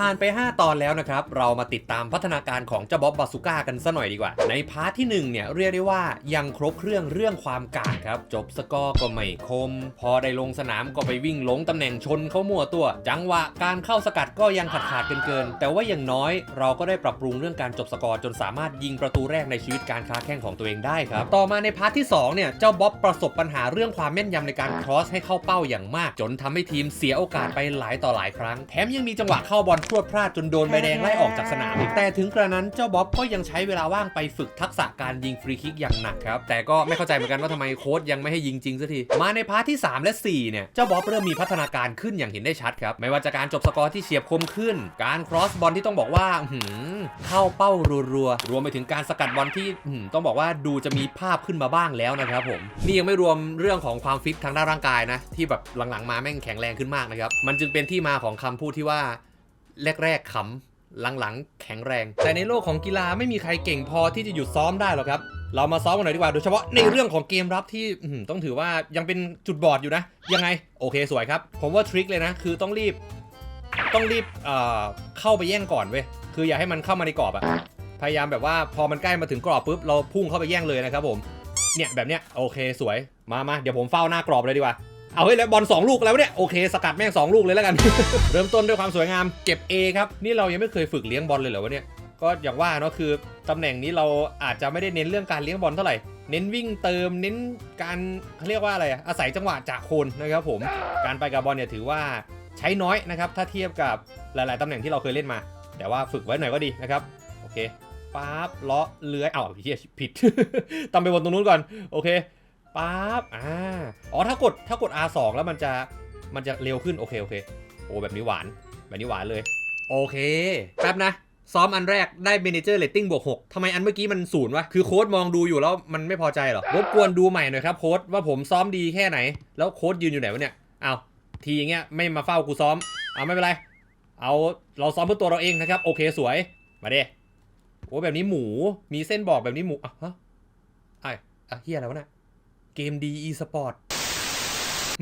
ผ่านไป 5 ตอนแล้วนะครับ เรามาติดตามพัฒนาการของเจ้าบ๊อบบาซูก้ากันซะหน่อยดีกว่า ในพาร์ทที่ 1 เนี่ย เรียกได้ว่ายังครบเครื่องเรื่องความกาดครับ จบสกอร์ก็ไม่คม พอได้ลงสนามก็ไปวิ่งหลงตำแหน่งชนเขามั่วตัว จังหวะการเข้าสกัดก็ยังขาดขาดเกินเกินๆแต่ว่าอย่างน้อยเราก็ได้ปรับปรุงเรื่องการจบสกอร์จนสามารถยิงประตูแรกในชีวิตการค้าแข้งของตัวเองได้ครับ ต่อมาในพาร์ทที่2เนี่ยเจ้าบ๊อบประสบปัญหาเรื่องความแม่นยำในการครอสให้เข้าเป้าอย่างมาก จนทำให้ทีมเสียโอกาสไปหลายต่อหลายครั้ง แถมยังมีจังหวะเข้าบอลพรวดพลาดจนโดนใบแดงไล่ออกจากสนามอีกแต่ถึงกระนั้นเจ้าบ๊อบก็ยังใช้เวลาว่างไปฝึกทักษะการยิงฟรีคิกอย่างหนักครับ แต่ก็ไม่เข้าใจเหมือนกันว่าทำไมโค้ชยังไม่ให้ยิงจริงสักที มาในพาร์ทที่ 3 และ 4 เนี่ย เจ้าบ๊อบเริ่มมีพัฒนาการขึ้นอย่างเห็นได้ชัดครับ ไม่ว่าจะการจบสกอร์ที่เฉียบคมขึ้น การครอสบอลที่ต้องบอกว่าอื้อหือเข้าเป้ารัวๆ รวมไปถึงการสกัดบอลที่อื้อหือต้องบอกว่าดูจะมีภาพขึ้นมาบ้างแล้วนะครับผม นี่ยังไม่รวมเรื่องของความฟิตทางด้านร่างกายนะที่แบบหลังๆมาแม่งแข็งแรงขึ้นมากนะครับ มันจึงเป็นที่มาของคำพูดที่ว่า แรกๆขำหลังๆ แข็งแรง แต่ในโลกของกีฬาไม่มีใครเก่งพอที่จะหยุดซ้อมได้หรอกครับ เรามาซ้อมกันหน่อยดีกว่า โดยเฉพาะในเรื่องของเกมรับที่อื้อหือต้องถือว่ายังเป็นจุดบอดอยู่นะ ยังไง โอเคสวยครับ ผมว่าทริคเลยนะ คือต้องรีบ ต้องรีบเอ่อเข้าไปแย่งก่อนเว้ย คืออย่าให้มันเข้ามาในกรอบอะพยายามแบบว่าพอมันใกล้มาถึงกรอบปุ๊บเราพุ่งเข้าไปแย่งเลยนะครับผม เนี่ยแบบเนี้ยโอเคสวย มามาเดี๋ยวผมเฝ้าหน้ากรอบเลยดีกว่า เอาเฮ้ยแล้วบอลสองลูกแล้วเนี่ยโอเคสกัดแม่งสองลูกเลยแล้วกัน เริ่มต้นด้วยความสวยงามเก็บ A ครับนี่เรายังไม่เคยฝึกเลี้ยงบอลเลยเหรอวะเนี่ยก็อย่างว่าเนาะคือตำแหน่งนี้เราอาจจะไม่ได้เน้นเรื่องการเลี้ยงบอลเท่าไหร่ เน้นวิ่งเติมเน้นการเขาเรียกว่าอะไรอาศัยจังหวะจากคนนะครับผมการไปกับบอลเนี่ยถือว่าใช้น้อยนะครับถ้าเทียบกับหลาย ๆตำแหน่งที่เราเคยเล่นมา แต่ว่าฝึกไว้หน่อยก็ดีนะครับโอเคปั๊บเลาะเลื้อยอ้าวเฮียผิด ต้องไปบนตรงนู้นก่อนโอเค ปั๊บอ่าอ๋อถ้ากดถ้ากด R2 แล้วมันจะมันจะเร็วขึ้นโอเคโอเคโอ้แบบนี้หวานแบบนี้หวานเลย โอเคแป๊บนะ ซ้อมอันแรกได้ Manager Rating บวก6ทำไมอันเมื่อกี้มันศูนย์วะ คือโค้ดมองดูอยู่แล้วมันไม่พอใจหรอรบกวนดูใหม่หน่อยครับโค้ดว่าผมซ้อมดีแค่ไหน แล้วโค้ดยืนอยู่ไหนวะเนี่ยเอาทีอย่างเงี้ยไม่มาเฝ้ากูซ้อม เอาไม่เป็นไร เอาเราซ้อมเพื่อตัวเราเองนะครับ โอเคสวยมาเด้โอ้แบบนี้หมูมีเส้นบอกแบบนี้หมูอะฮะไอ้อะเฮียอะไรวะเนี่ย เกมดีอีสปอร์ต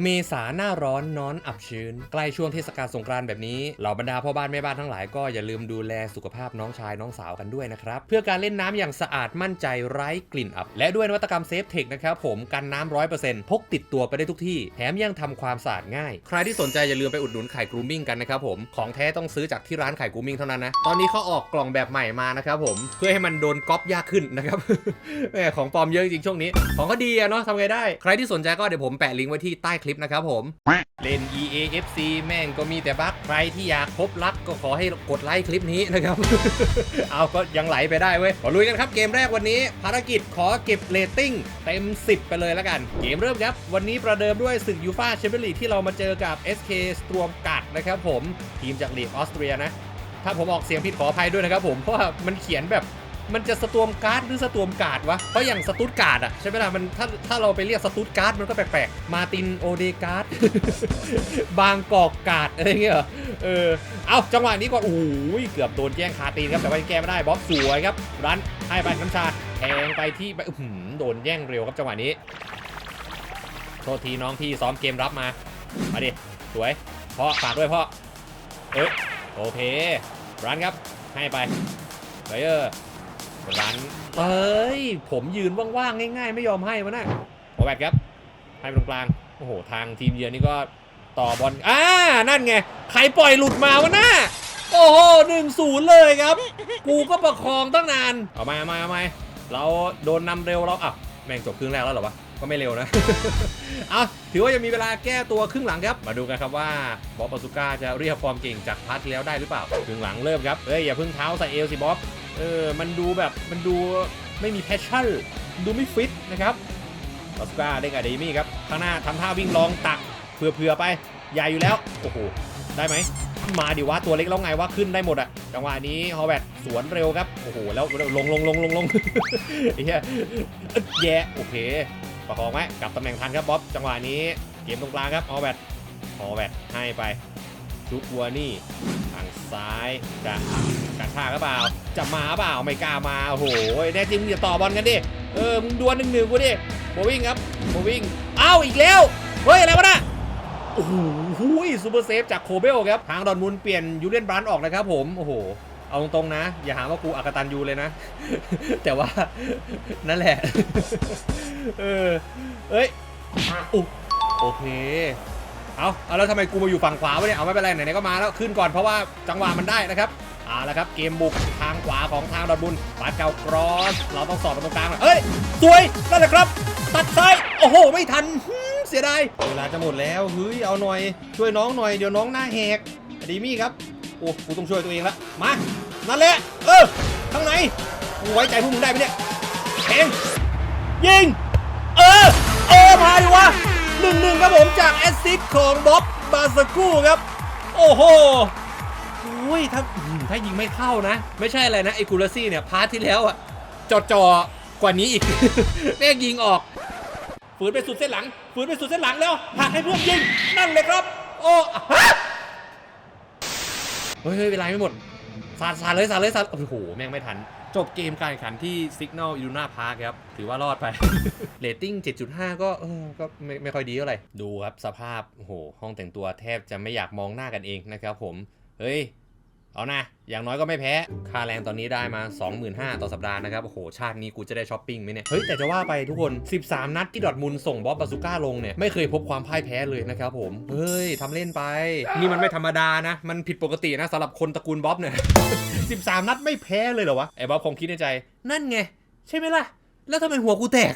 เมษาหน้าร้อนนอนอับชื้น ใกล้ช่วงเทศกาลสงกรานต์แบบนี้เหล่าบรรดาพ่อบ้านแม่บ้านทั้งหลายก็อย่าลืมดูแลสุขภาพน้องชายน้องสาวกันด้วยนะครับ เพื่อการเล่นน้ำอย่างสะอาดมั่นใจไร้กลิ่นอับ และด้วยนวัตกรรมเซฟเทคนะครับผมกันน้ำร้อยเปอร์เซ็นต์พกติดตัวไปได้ทุกที่ แถมยังทำความสะอาดง่าย ใครที่สนใจอย่าลืมไปอุดหนุนไข่กรูมมิ่งกันนะครับผมของแท้ต้องซื้อจากที่ร้านไข่กรูมมิ่งเท่านั้นนะตอนนี้เขาออกกล่องแบบใหม่มานะครับผมเพื่อให้มันโดนก๊อปยากขึ้นนะครับแหมของปลอมเยอะจริงช่วงนี้ ของก็ดีอะเนาะทำไงได้ ใครที่สนใจก็เดี๋ยวผมแปะลิงก์ไว้ที่ใต้คลิปนะครับผมเล่น EA FC แม่งก็มีแต่บั๊กใครที่อยากพบรักก็ขอให้กดไลค์คลิปนี้นะครับ เอาก็ยังไหลไปได้เว้ยขอลุยกันครับเกมแรกวันนี้ ภารกิจขอเก็บเรตติ้งเต็ม 10 ไปเลยแล้วกัน เกมเริ่มครับ วันนี้ประเดิมด้วยศึกยูฟาแชมเปี้ยนลีกที่เรามาเจอกับ SK s t r o m g a r d นะครับผมทีมจากลีกออสเตรียนะถ้าผมออกเสียงผิดขออภัยด้วยนะครับผมเพราะว่ามันเขียนแบบ มันจะสตวมการ์ดหรือสตวมการ์ดวะ เพราะอย่างสตูดการ์ดอะใช่ไหมล่ะ มันถ้าถ้าเราไปเรียกสตูดการ์ดมันก็แปลกๆ มาตินโอเดการ์ด บางกอกการ์ดอะไรเงี้ยเออ เอาจังหวะนี้ก่อนโอ้โหเกือบโดนแย่งคาตีนครับ แต่ว่ายังแก้ไม่ได้บ๊อบสวยครับ รันให้ไปน้ำชาแทงไปที่ไปอื้อหือโดนแย่งเร็วครับจังหวะนี้ โทษทีน้องที่ซ้อมเกมรับมา มาดิ สวย พ่อฝากด้วยพ่อ เอ้ยโอเค รันครับ ให้ไปไบเออร์ รันเอ้ย ผมยืนว่างๆ ง่าย ๆ ไม่ยอมให้วะนะโอแบกครับ ให้ไปตรงกลาง โอ้โห ทางทีมเยือนนี่ก็ต่อบอลอ่านั่นไง ใครปล่อยหลุดมาวะน่าโอ้โหหนึ่งศูนย์เลยครับ กูก็ประคองตั้งนาน เอามาเอามาเอามาเราโดนนำเร็วเราอะแม่งจบครึ่งแรกแล้วเหรอวะ ก็ไม่เร็วนะ เอาถือว่ายังมีเวลาแก้ตัวครึ่งหลังครับ มาดูกันครับว่าบ๊อบปาซูก้าจะเรียกฟอร์มเก่งจากพาร์ทที่แล้วได้หรือเปล่า ครึ่งหลังเริ่มครับ เฮ้ยอย่าเพิ่งเท้าใส่เอวสิบ๊อบ เออ มันดูแบบ มันดูไม่มีแพชชั่น ดูไม่ฟิตนะครับบาซูก้าได้กับเดมี่ครับ ข้างหน้าทำท่าวิ่งลองตักเผื่อๆไป ใหญ่อยู่แล้ว โอ้โห ได้ไหม มาดิว่าตัวเล็กแล้วไงว่าขึ้นได้หมดอะจังหวะนี้ฮอแวตสวนเร็วครับ โอ้โห แล้วลงลงลงลงลงไอ้เหี้ยแย่โอเค ประคองไว้กลับตำแหน่งทันครับบ๊อบ จังหวะนี้เกมตรงกลางครับฮออแวตออแวตให้ไป ชุกวัวนี่ทางซ้ายจะกระชากหรือเปล่า จะมาเปล่าไม่กล้ามาโอ้โหแน่จริงอย่าต่อบอลกันดิเออมึงดวลหนึ่งหนึ่งกูดิโบวิ่งครับโบวิ่งเอ้าอีกแล้วเฮ้ยอะไรวะน่ะโอ้โหซูเปอร์เซฟจากโคเบลครับทางดอนมุนเปลี่ยนยูเลียนบรันออกนะครับผมโอ้โหเอาตรงๆนะ อย่าหาว่ากูอักตันยูเลยนะ แต่ว่านั่นแหละ เออเอ้ยอุ๊ยโอเค เอาเอาแล้วทำไมกูมาอยู่ฝั่งขวาวะเนี่ย เอาไม่เป็นไรไหนๆก็มาแล้วขึ้นก่อนเพราะว่าจังหวะมันได้นะครับเอาละครับเกมบุกทางขวาของทางดอทบุญปาดเก่ากรอส เราต้องสอดตรงกลางหน่อยเอ้ย สวยนั่นแหละครับ ตัดซ้าย โอ้โห ไม่ทันเสียดายเวลาจะหมดแล้วเฮ้ยเอาหน่อย ช่วยน้องหน่อยเดี๋ยวน้องหน้าแหกอดีมี่ครับโอ้กูต้องช่วยตัวเองละมานั่นแหละเออข้างในกูไว้ใจพวกมึงได้ไหมเนี่ยเพงยิงเออเออมาดิวะ หนึ่งหนึ่งครับผมจากแอสซิสต์ของบ๊อบบาสกูครับ โอ้โหอุ้ยถ้าถ้ายิงไม่เข้านะ ไม่ใช่อะไรนะไอ้กูลซี่เนี่ย พาร์ทที่แล้วอะจอจอกว่านี้อีกแม่งยิงออก ฝืนไปสุดเส้นหลัง ฝืนไปสุดเส้นหลังแล้วหักให้เพื่อนยิง นั่นเลยครับ โอ้ฮะเฮ้ยเวลาไม่หมดสาดสาดเลยสาดเลยสาดโอ้โห แม่งไม่ทัน จบเกมการแข่งขันที่ Signal Iduna Park ครับ ถือว่ารอดไป เรตติ้ง 7.5 ก็เออก็ไม่ไม่ค่อยดีเท่าไหร่ ดูครับสภาพ โอ้โห ห้องแต่งตัวแทบจะไม่อยากมองหน้ากันเองนะครับผม เฮ้ย เอานะ อย่างน้อยก็ไม่แพ้ ค่าแรงตอนนี้ได้มา 25,000 ต่อสัปดาห์นะครับ โอ้โห ชาตินี้กูจะได้ช้อปปิ้งไหมเนี่ย เฮ้ย แต่จะว่าไปทุกคน 13 นัดที่ดอทมุนส่งบอบบาซูก้าลงเนี่ย ไม่เคยพบความพ่ายแพ้เลยนะครับผม เฮ้ยทำเล่นไป นี่มันไม่ธรรมดานะ มันผิดปกตินะสำหรับคนตระกูลบ๊อบเนี่ย 13 นัดไม่แพ้เลยเหรอวะ ไอ้บ๊อบคงคิดในใจ นั่นไง ใช่ไหมล่ะ แล้วทำไมหัวกูแตก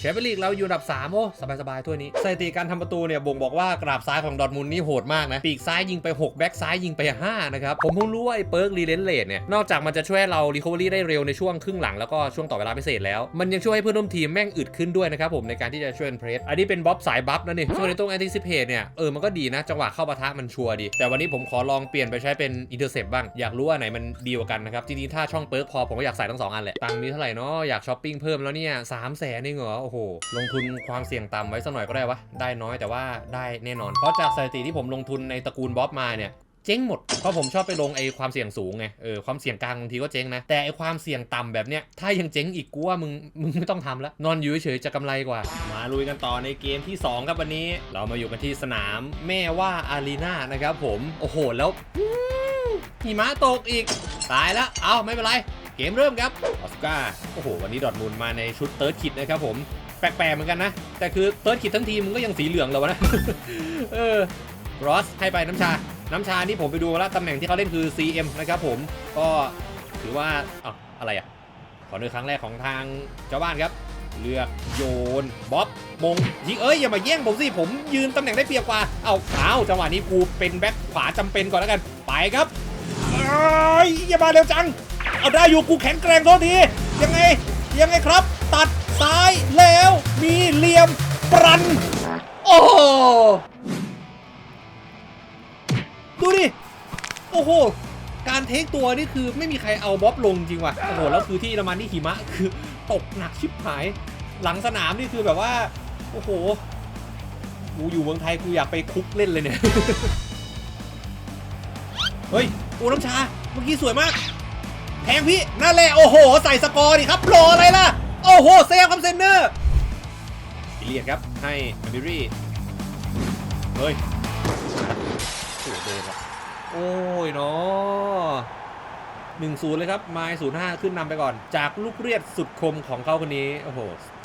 แชมเปี้ยนลีกเราอยู่อันดับ 3 โอ้สบายๆถ้วยนี้สถิติการทำประตูเนี่ยบ่งบอกว่ากราบซ้ายของดอทมุนนี่โหดมากนะ ปีกซ้ายยิงไป 6 แบ็กซ้ายยิงไป 5 นะครับ ผมเพิ่งรู้ว่าไอ้เปิร์กรีเลนเลดเนี่ย นอกจากมันจะช่วยเรารีคอเวอรี่ได้เร็วในช่วงครึ่งหลังแล้วก็ช่วงต่อเวลาพิเศษแล้ว มันยังช่วยให้เพื่อนร่วมทีมแม่งอึดขึ้นด้วยนะครับผมในการที่จะช่วยเพรสอันนี้เป็นบ๊อบสายบัฟนะนี่ส่วนในตรงแอนติซิเพตเนี่ยเออมันก็ดีนะจังหวะเข้าปะทะมันชัวร์ดี แต่วันนี้ผมขอลองเปลี่ยนไปใช้เป็นอินเตอร์เซปบ้างอยากรู้ว่าไหนมันดีกว่ากันนะครับจริงๆถ้าช่องเปิร์กพอผมก็อยากใส่ทั้งสองอันแหละตังค์มีเท่าไหร่เนาะอยากช้อปปิ้งเพิ่มแล้วเนี่ยสามแสนเองเหรอ โอ้โห ลงทุนความเสี่ยงต่ำไว้สักหน่อยก็ได้วะ ได้น้อยแต่ว่าได้แน่นอน เพราะจากสถิติที่ผมลงทุนในตระกูลบ๊อบมาเนี่ยเจ๊งหมด เพราะผมชอบไปลงไอ้ความเสี่ยงสูงไง เออความเสี่ยงกลางบางทีก็เจ๊งนะ แต่ไอ้ความเสี่ยงต่ำแบบเนี้ย ถ้ายังเจ๊งอีกกูว่ามึงมึงไม่ต้องทำแล้ว นอนอยู่เฉยจะกำไรกว่า มาลุยกันต่อในเกมที่ 2 ครับวันนี้ เรามาอยู่กันที่สนามแม่ว่าอารีนานะครับผม โอ้โหแล้วหิมะตกอีก ตายแล้ว เอาไม่เป็นไร เกมเริ่มครับออสการ์โอ้โห วันนี้ดอทมุนด์มาในชุดเติร์ดคิดนะครับผม แปลกๆเหมือนกันนะ แต่คือเติร์ดคิดทั้งทีมมึงก็ยังสีเหลืองเลยวะนะ เออรอสให้ไปน้ำชา น้ำชานี่ผมไปดูแล้วตำแหน่งที่เขาเล่นคือ CM นะครับผม ก็ถือว่าอ้าอะไรอะ ขอเนื้อครั้งแรกของทางเจ้าบ้านครับ เลือกโยนบ๊อบมงยิงเอ้ยอย่ามาแย่งผมสิ ผมยืนตำแหน่งได้เปรียบกว่า เอาเอาจังหวะนี้กูเป็นแบ็คขวาจำเป็นก่อนแล้วกัน ไปครับเอ้ยอย่ามาเร็วจัง เอาได้อยู่กูแข็งแกร่งโทษทียังไงยังไงครับ ตัดซ้ายแล้วมีเหลี่ยมปรัน โอ้ดูดิ โอ้โห การเทคตัวนี่คือไม่มีใครเอาบ๊อบลงจริงว่ะ โอ้โห แล้วคือที่เยอรมันนี่หิมะคือตกหนักชิบหาย หลังสนามนี่คือแบบว่า โอ้โห กูอยู่เมืองไทยกูอยากไปคุกเล่นเลยเนี่ย เฮ้ย โอ้น้ำชา เมื่อกี้สวยมาก แทงพี่นั่นแหละโอ้โห ใส่สกอร์ดิครับรออะไรล่ะ โอ้โหเซฟครับเซนเนอร์อิเลียดครับให้อมิรี่เฮ้ยโอ้โหโดนว่ะโอ้ยเนาะหนึ่งศูนย์เลยครับไมล์ศูนย์ห้าขึ้นนำไปก่อน จากลูกเรียดสุดคมของเขาคนนี้ โอ้โห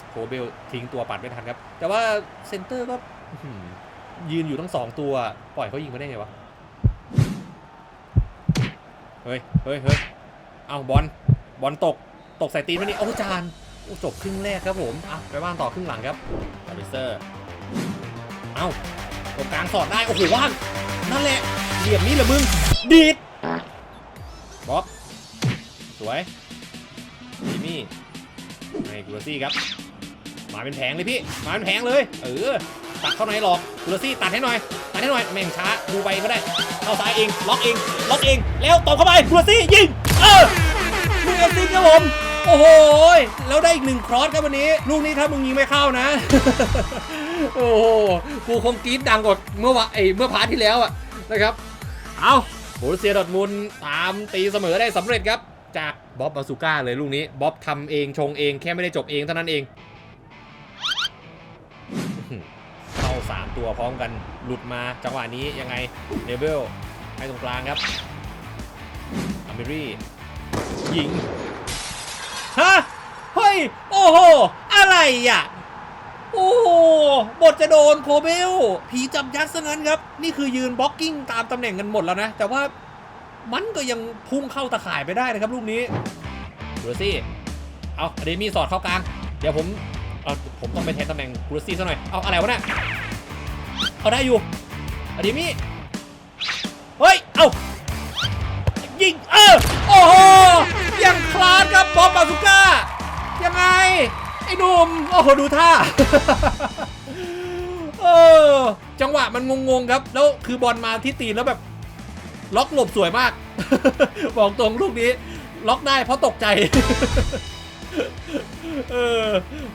โคเบลทิ้งตัวปัดไม่ทันครับ แต่ว่าเซนเตอร์ก็ยืนอยู่ทั้งสองตัว ปล่อยเขายิงมาได้ไงวะ เฮ้ย เฮ้ยเฮ้ย เอาบอลบอลตกตกใส่ตีนมันนี่โอ้จานโอ้จบครึ่งแรกครับผมอะไปบ้านต่อครึ่งหลังครับอลิเซอร์เอ้าตรงกลางสอดได้โอ้โหว่างนั่นแหละเหลี่ยมนี้เหรอมึงดีดบ๊อบสวยจิมมี่ให้กูรซี่ครับมาเป็นแผงเลยพี่มาเป็นแผงเลยเออตัดเข้าในหลอกกูรซี่ตัดให้หน่อยตัดให้หน่อยแม่งช้าดูไปก็ได้เข้าซ้ายเองล็อกเองล็อกเองแล้วตบเข้าไปกูรซี่ยิง เออมึงเอฟซีครับผม โอ้โห แล้วได้อีกหนึ่งครอสครับวันนี้ ลูกนี้ถ้ามึงยิงไม่เข้านะ โอ้โห กูคงกรี๊ดดังกว่าเมื่อวะไอเมื่อพาร์ทที่แล้วอะนะครับ เอาโบรุเซียดอทมุนตามตีเสมอได้สำเร็จครับ จากบ๊อบบาซูก้าเลยลูกนี้ บ๊อบทำเองชงเองแค่ไม่ได้จบเองเท่านั้นเอง เข้า 3 ตัวพร้อมกันหลุดมาจังหวะนี้ยังไงเลเวลให้ตรงกลางครับอเมรี่ ยิง ฮะ เฮ้ย โอ้โห อะไรอะ โอ้โห บทจะโดนโคเบล ผีจับยัดซะงั้นครับ นี่คือยืนบล็อกกิ้งตามตำแหน่งกันหมดแล้วนะ แต่ว่ามันก็ยังพุ่งเข้าตะข่ายไปได้นะครับลูกนี้ดูสิเอาเดมี่สอดเข้ากลาง เดี๋ยวผม เอาผมต้องไปแทนตำแหน่งกูรซี่ซะหน่อย เอาอะไรวะเนี่ย เอาได้อยู่อะเดมี่ โอ้โหยังคลาดครับบอมบาซูก้า ยังไง ไอ้หนุ่มโอ้โหดูท่าเออจังหวะมันงงๆครับ แล้วคือบอลมาที่ตีนแล้วแบบ ล็อกหลบสวยมาก บอกตรงลูกนี้ ล็อกได้เพราะตกใจ เออ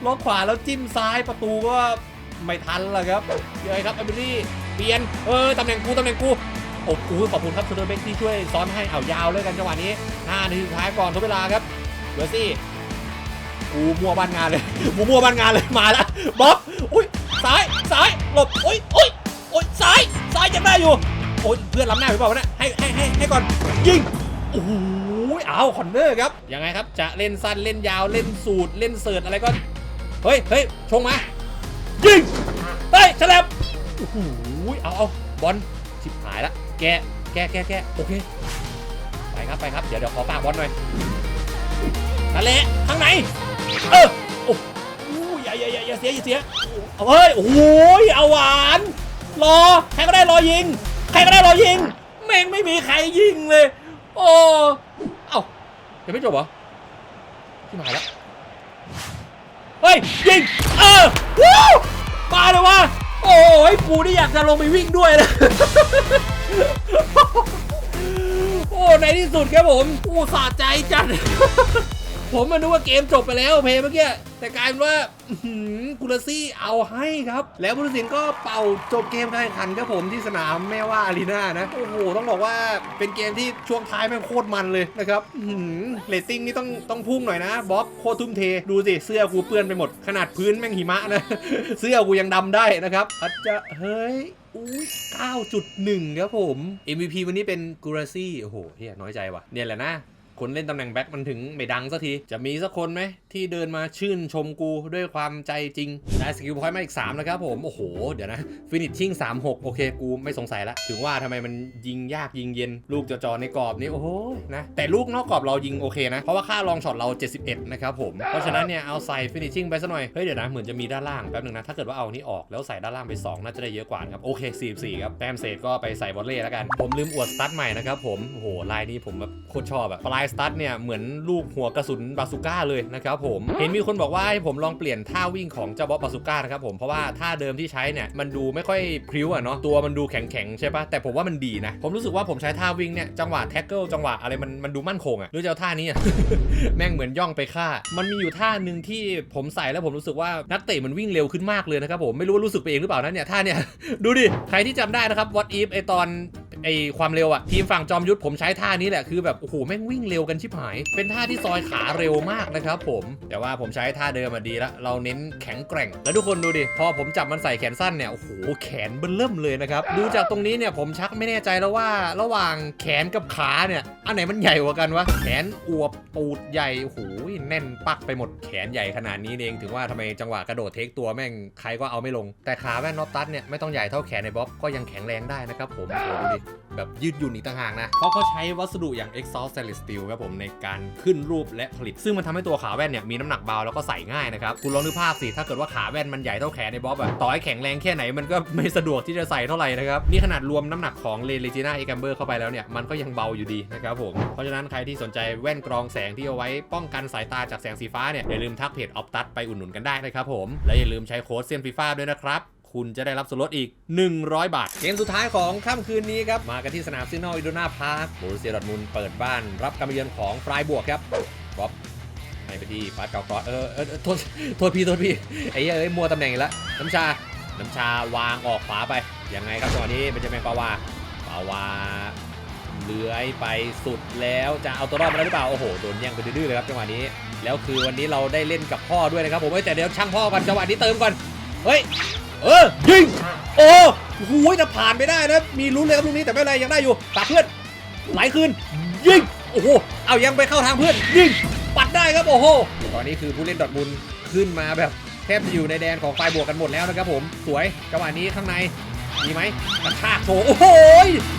ล็อกขวาแล้วจิ้มซ้ายประตูก็ไม่ทันล้วครับยังไงครับอเมรี่เปลี่ยน เออตำแหน่งกูตำแหน่งกู โอ้โหขอบคุณครับซูเดอร์เบกที่ช่วยซ้อนให้เอายาวเลยกันจังหวะนี้5นาทีสุดท้ายก่อนทดเวลาครับเบอร์ซี่กูมัวบ้านงานเลยกูมัวบ้านงานเลยมาแล้วบ๊อบอุ้ยซ้ายซ้ายหลบอุ้ยอุ้ยอุ้ยซ้ายซ้ายยังได้อยู่โอ้ยเพื่อนล้ำหน้าไปเปล่าวะเนี่ยให้ให้ให้ให้ก่อนยิงโอ้โหเอาคอนเนอร์ครับยังไงครับจะเล่นสั้นเล่นยาวเล่นสูตรเล่นเสิร์ตอะไรก็เฮ้ยเฮ้ยชงมายิงเฮ้ยฉลับโอ้โหเอาเอาบอล ชิบหายละ แกแกแกแกโอเค ไปครับไปครับ เดี๋ยวเดี๋ยวขอฝากบอลหน่อยนั่นแหละข้างในเออโอ้โหอย่าอย่าอย่าอย่าเสียอย่าเสียเอาเฮ้ยโอ้โหเอาหวาน รอ ใครก็ได้รอยิง ใครก็ได้รอยิง แม่งไม่มีใครยิงเลย โอ้เอ้ายังไม่จบเหรอที่หายแล้ว เฮ้ย ยิง เออวู้มาเลยวะ โอ้ยปูนี่อยากจะลงไปวิ่งด้วยนะโอ้ในที่สุดครับผมอู้สะใจจัด ผมมันนึกว่าเกมจบไปแล้วเพลงเมื่อกี้แต่กลายเป็นว่าอื้อหือกุลซี่เอาให้ครับ แล้วผู้ตัดสินก็เป่าจบเกมการแข่งขันครับผมที่สนามแม่ว่าอารีนานะโอ้โหต้องบอกว่าเป็นเกมที่ช่วงท้ายแม่งโคตรมันเลยนะครับอื้อหือเรตติ้งนี่ต้องต้องพุ่งหน่อยนะบ๊อบโคตรทุ่มเทดูสิเสื้อกูเปื้อนไปหมด ขนาดพื้นแม่งหิมะนะเสื้อกูยังดำได้นะครับอาจจะเฮ้ยอุ้ย9.1 ครับผม MVP วันนี้เป็นกูราซี่ โอ้โหเฮียน้อยใจว่ะ เนี่ยแหละนะ คนเล่นตำแหน่งแบ็คมันถึงไม่ดังสักที จะมีสักคนไหมที่เดินมาชื่นชมกูด้วยความใจจริงได้สกิลพอยต์มาอีก 3 นะครับผม โอ้โห เดี๋ยวนะ ฟินิชชิ่ง 36 โอเค กูไม่สงสัยละ ถึงว่าทำไมมันยิงยากยิงเย็น ลูกจอๆในกรอบนี้ โอ้โห นะ แต่ลูกนอกกรอบเรายิงโอเคนะ เพราะว่าค่าลองช็อตเรา 71 นะครับผม เพราะฉะนั้นเนี่ยเอาใส่ฟินิชชิ่งไปซะหน่อย เฮ้ย เดี๋ยวนะ เหมือนจะมีด้านล่างแป๊บนึงนะ ถ้าเกิดว่าเอานี้ออกแล้วใส่ด้านล่างไป 2 น่าจะได้เยอะกว่านะครับ โอเค 44 ครับ แต้มเศษก็ไปใส่บอลเล่แล้วกัน ผมลืมอวดสตั๊ดใหม่นะครับผมโอ้โหลายนี้ผมแบบโคตรชอบอะปลายสตั๊ดเนี่ยเหมือนลูกหัวกระสุนบาซูก้าเลยนะครับผม เห็นมีคนบอกว่าให้ผมลองเปลี่ยนท่าวิ่งของเจ้าบอบบาซูก้านะครับผมเพราะว่าท่าเดิมที่ใช้เนี่ยมันดูไม่ค่อยพริ้วอะเนาะตัวมันดูแข็งๆใช่ปะแต่ผมว่ามันดีนะผมรู้สึกว่าผมใช้ท่าวิ่งเนี่ยจังหวะแท็กเกิลจังหวะอะไรมันมันดูมั่นคงอะหรือจะเอาท่านี้อะแม่งเหมือนย่องไปฆ่า มันมีอยู่ท่าหนึ่งที่ผมใส่แล้วผมรู้สึกว่านักเตะมันวิ่งเร็วขึ้นมากเลยนะครับผมไม่รู้ว่ารู้สึกไปเองหรือเปล่านะเนี่ยท่าเนี่ยดูดิใครที่จำได้นะครับ what if ไอตอน ไอความเร็วอะทีมฝั่งจอมยุทธผมใช้ท่านี้แหละคือแบบโอ้โหแม่งวิ่งเร็วกันชิบหาย เป็นท่าที่ซอยขาเร็วมากนะครับผมแต่ว่าผมใช้ท่าเดิมมาดีล้วเราเน้นแข็งแกร่ง แล้วทุกคนดูดิพอผมจับมันใส่แขนสั้นเนี่ยโอ้โหแขนเบิ่มเริ่มเลยนะครับดูจากตรงนี้เนี่ยผมชักไม่แน่ใจแล้วว่าระหว่างแขนกับขาเนี่ยอันไหนมันใหญ่กว่ากันวะแขนอวบปูดใหญ่โอ้โหแน่นปักไปหมดแขนใหญ่ขนาดนี้เองถึงว่าทำไมจังหวะกระโดดเทคตัวแม่งใครก็เอาไม่ลง แต่ขาแว่นนอตตัสเนี่ยไม่ต้องใหญ่เท่าแขนในบ๊อบก็ยังแข็งแรงได้นะครับผมโอ้โหดูดิแบบยืดหยุ่นอีกต่างหากนะ เพราะเขาใช้วัสดุอย่าง exhaust stainless steel ครับผมในการขึ้นรูปและผลิต ซึ่งมันทำให้ตัวขาแว่นเนี่ยมีน้ำหนักเบาแล้วก็ใส่ง่ายนะครับ คุณลองนึกภาพสิ ถ้าเกิดว่าขาแว่นมันใหญ่เท่าแขนในบ๊อบอะต่อให้แข็งแรงแค่ไหนมันก็ไม่สะดวกที่จะใส่เท่าไหร่นะครับ นี่ขนาดรวมน้ำหนักของเลเลจิน่าเอกัมเบอร์เข้าไปแล้วเนี่ยมันก็ยังเบาอยู่ดีนะครับผม เพราะฉะนั้นใครที่สนใจแว่นกรองแสงที่เอาไว้ป้องกันสายตาจากแสงสีฟ้าเนี่ยอย่าลืมทักเพจออฟตัสไปอุดหนุนกันได้นะครับผมและอย่าลืมใช้โค้ดเซียนฟีฟ่าด้วยนะครับ คุณจะได้รับส่วนลดอีก 100 บาท เกมสุดท้ายของค่ำคืนนี้ครับ มากันที่สนามซิโนอิโดนาพาร์คโบรุเซียดอร์ทมุนเปิดบ้านรับการเยือนของฟรายบวกครับบ๊อบให้ไปที่ฟาสเกาครอสเออเออโทษโทษพี่โทษพี่ไอ้เอ้ยมัวตำแหน่งอีกแล้วน้ำชาน้ำชาวางออกขวาไป ยังไงครับจังหวะนี้เป็นเจแมนปาวาปาวาเลื้อยไปสุดแล้วจะเอาตัวรอดมาได้หรือเปล่า โอ้โห โดนแย่งไปดื้อเลยครับจังหวะนี้ แล้วคือวันนี้เราได้เล่นกับพ่อด้วยนะครับผมเอ้แต่เดี๋ยวช่างพ่อก่อนจังหวะนี้เติมก่อน เฮ้ย เออยิงโอ้โหจะผ่านไปได้นะมีลุ้นเลยครับลูกนี้แต่ไม่เป็นไรยังได้อยู่ปัดเพื่อนไหลคืนยิงโอ้โหเอายังไปเข้าทางเพื่อนยิงปัดได้ครับโอ้โหตอนนี้คือผู้เล่นดอทมุนขึ้นมาแบบแทบจะอยู่ในแดนของฝ่ายบวกกันหมดแล้วนะครับผมสวยจังหวะนี้ข้างในมีไหมกระชากโถโอ้โห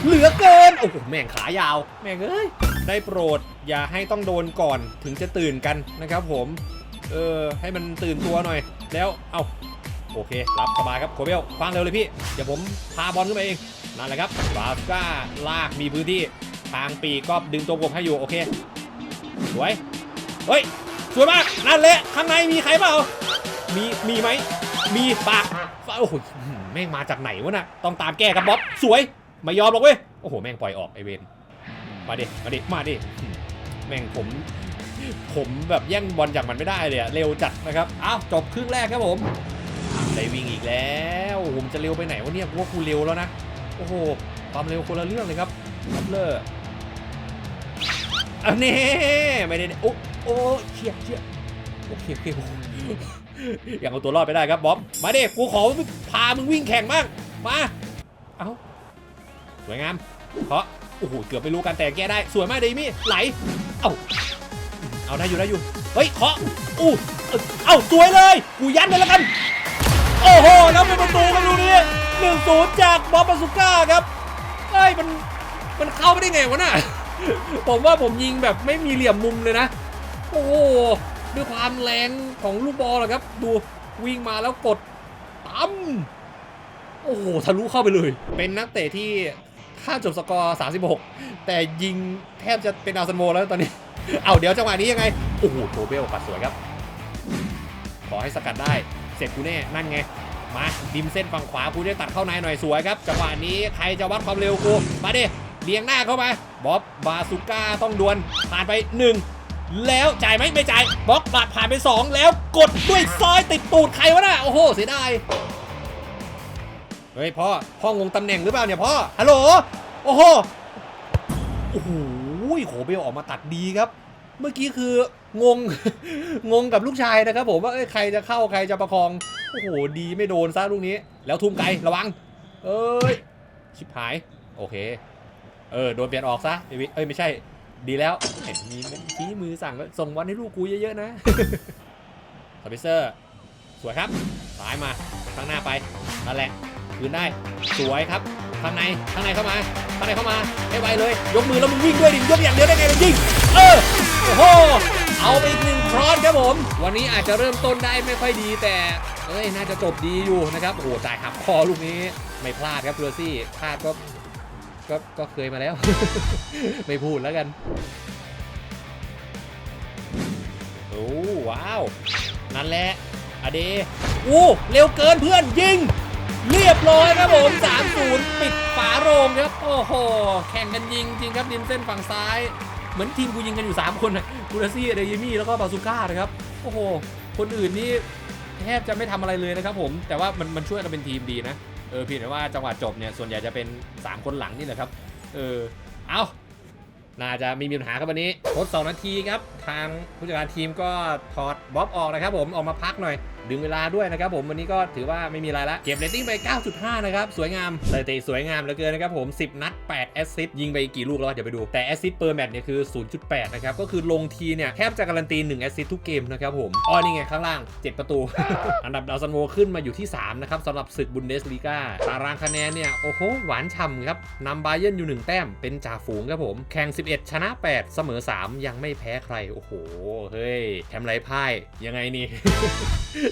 เหลือเกินโอ้โหแม่งขายาว แม่งเอ้ยได้โปรดอย่าให้ต้องโดนก่อนถึงจะตื่นกันนะครับผม เออให้มันตื่นตัวหน่อย แล้วเอา โอเครับสบายครับโคเบลฟังเร็วเลยพี่ เดี๋ยวผมพาบอลขึ้นมาเอง นั่นแหละครับบาสก้าลากมีพื้นที่ทางปีกก็ดึงตัวกบให้อยู่ โอเค สวย เฮ้ย สวยมาก นั่นแหละ ข้างในมีใครเปล่า มี มีไหม มีปากโอ้โหแม่งมาจากไหนวะน่ะ ต้องตามแก้กับบ๊อบ สวย ไม่ยอมหรอกเว้ย โอ้โห แม่งปล่อยออกไอเวนมาดิ มาดิ มาดิ แม่งผม ผมแบบแย่งบอลจากมันไม่ได้เลยอะเร็วจัดนะครับ อ้าว จบครึ่งแรกครับผม ได้วิ่งอีกแล้วผมจะเร็วไปไหนวะเนี่ยว่ากูเร็วแล้วนะ โอ้โห ความเร็วคนละเรื่องเลยครับทับเลอร์อันนี้ไม่ได้โอ้โอ้เชี่ยเชี่ยโอเคโอเคโอ้โหยังเอาตัวรอดไปได้ครับบ๊อบ มาเดิกูขอพามึงวิ่งแข่งบ้าง มา เอ้าสวยงามเคาะโอ้โห เกือบไม่รู้การแต่แก้ได้ สวยมากเดมี่ ไหล เอ้าเอาได้อยู่ได้อยู่ เฮ้ยเคาะอู้เอ้าเอ้าสวยเลย กูยันเลยแล้วกัน โอ้โห แล้วเป็นประตูกันดูนี่หนึ่งศูนย์จากบอสบาสุก้าครับเฮ้ยมันมันเข้าไม่ได้ไงวะน่ะ ผมว่าผมยิงแบบไม่มีเหลี่ยมมุมเลยนะ โอ้โหด้วยความแรงของลูกบอลครับ ดูวิ่งมาแล้วกดตั้มโอ้โหทะลุเข้าไปเลย เป็นนักเตะที่ค่าจบสกอร์ 36 แต่ยิงแทบจะเป็นอาร์เซนโวแล้วตอนนี้ เอาเดี๋ยวจังหวะนี้ยังไง โอ้โหโทเบลปัดสวยครับ ขอให้สกัดได้ ร็จกูแน่นั่นไงมาดิมเส้นฝั่งขวากูได้ตัดเข้าในหน่อยสวยครับจังหวะนี้ใครจะวัดความเร็วกูมาดิเลียงหน้าเข้ามาบ๊อบบาซูก้าต้องดวลผ่านไป 1 แล้วจ่ายไหมไม่จ่ายบล็อกบาดผ่านไป 2 แล้วกดด้วยซอยติดตูดใครวะน่ะโอ้โหเสียดายเฮ้ยพ่อพ่องงตำแหน่งหรือเปล่าเนี่ยพ่อฮัลโหลโอ้โหโอ้โหโหเบลออกมาตัดดีครับ เมื่อกี้คืองง งงกับลูกชายนะครับผมว่าเอ้ยใครจะเข้าใครจะประคอง โอ้โห ดีไม่โดนซะลูกนี้ แล้วทุ่มไกลระวัง เอ้ย ชิบหาย โอเค เออ โดนเปลี่ยนออกซะเอวิเอ้ย ไม่ใช่ ดีแล้วเห็นมีชี้มือสั่งส่งวันให้ลูกกูเยอะๆนะสปิเซอร์ สวยครับซ้ายมา ข้างหน้าไป นั่นแหละ คืนได้ สวยครับ ข้างใน ข้างในเข้ามา ข้างในเข้ามา ให้ไวเลย ยกมือแล้วมึงวิ่งด้วยดิ ยกอย่างเดียวได้ไงล่ะยิง เออ โอ้โหเอาไปอีกหนึ่งครอสครับผม วันนี้อาจจะเริ่มต้นได้ไม่ค่อยดีแต่เอ้ยน่าจะจบดีอยู่นะครับโอ้โหจ่ายหักคอลูกนี้ไม่พลาดครับเบอร์ซี่พลาดก็ก็ก็เคยมาแล้ว ไม่พูดแล้วกันโอ้ว้าว นั่นแหละอเดอู้เร็วเกินเพื่อนยิง เรียบร้อยครับผม3-0ปิดฝาโรงครับ โอ้โห แข่งกันยิงจริงครับริมเส้นฝั่งซ้าย เหมือนทีมกูยิงกันอยู่ 3 คนนะกูราซี่เดยมี่แล้วก็บาซูก้านะครับโอ้โหคนอื่นนี่แทบจะไม่ทำอะไรเลยนะครับผมแต่ว่ามันมันช่วยกันเป็นทีมดีนะเออเพียงแต่ว่าจังหวะจบเนี่ยส่วนใหญ่จะเป็น 3 คนหลังนี่แหละครับเออเอาน่าจะไมมีปัญหาครับวันนี้ทด2นาทีครับ ทางผู้จัดการทีมก็ถอดบ๊อบออกนะครับผมออกมาพักหน่อย ดึงเวลาด้วยนะครับผมวันนี้ก็ถือว่าไม่มีอะไรละเก็บเรตติ้งไป 9.5 นะครับ สวยงามสถิติสวยงามเหลือเกินนะครับผม 10 นัด 8 แอสซิสต์ยิงไปกี่ลูกแล้วเดี๋ยวไปดูแต่แอสซิสต์เปอร์แมตช์เนี่ยคือ 0.8 นะครับ ก็คือลงทีเนี่ยแทบจะการันตี 1 แอสซิสต์ทุกเกมนะครับผมอ๋อนี่ไงข้างล่าง 7 ประตู อันดับดาวซันโวขึ้นมาอยู่ที่ 3 นะครับสำหรับศึกบุนเดสลีกาตารางคะแนนเนี่ยโอ้โหหวานฉ่ำครับนำบเยนอยู่ 1 แต้มเป็นจ่าฝูงครับผมแข่ง 11 ชนะ 8 เสมอ 3 ยังไม่แพ้ใครโอ้โหเฮ้ยแชมไรพ่ายยังไงนี่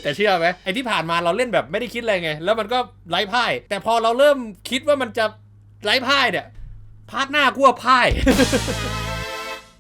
แต่เชื่อไหมไอ้ที่ผ่านมาเราเล่นแบบไม่ได้คิดอะไรไง แล้วมันก็ไร้พ่าย แต่พอเราเริ่มคิดว่ามันจะไร้พ่ายเนี่ยพาร์ทหน้ากูว่าพ่าย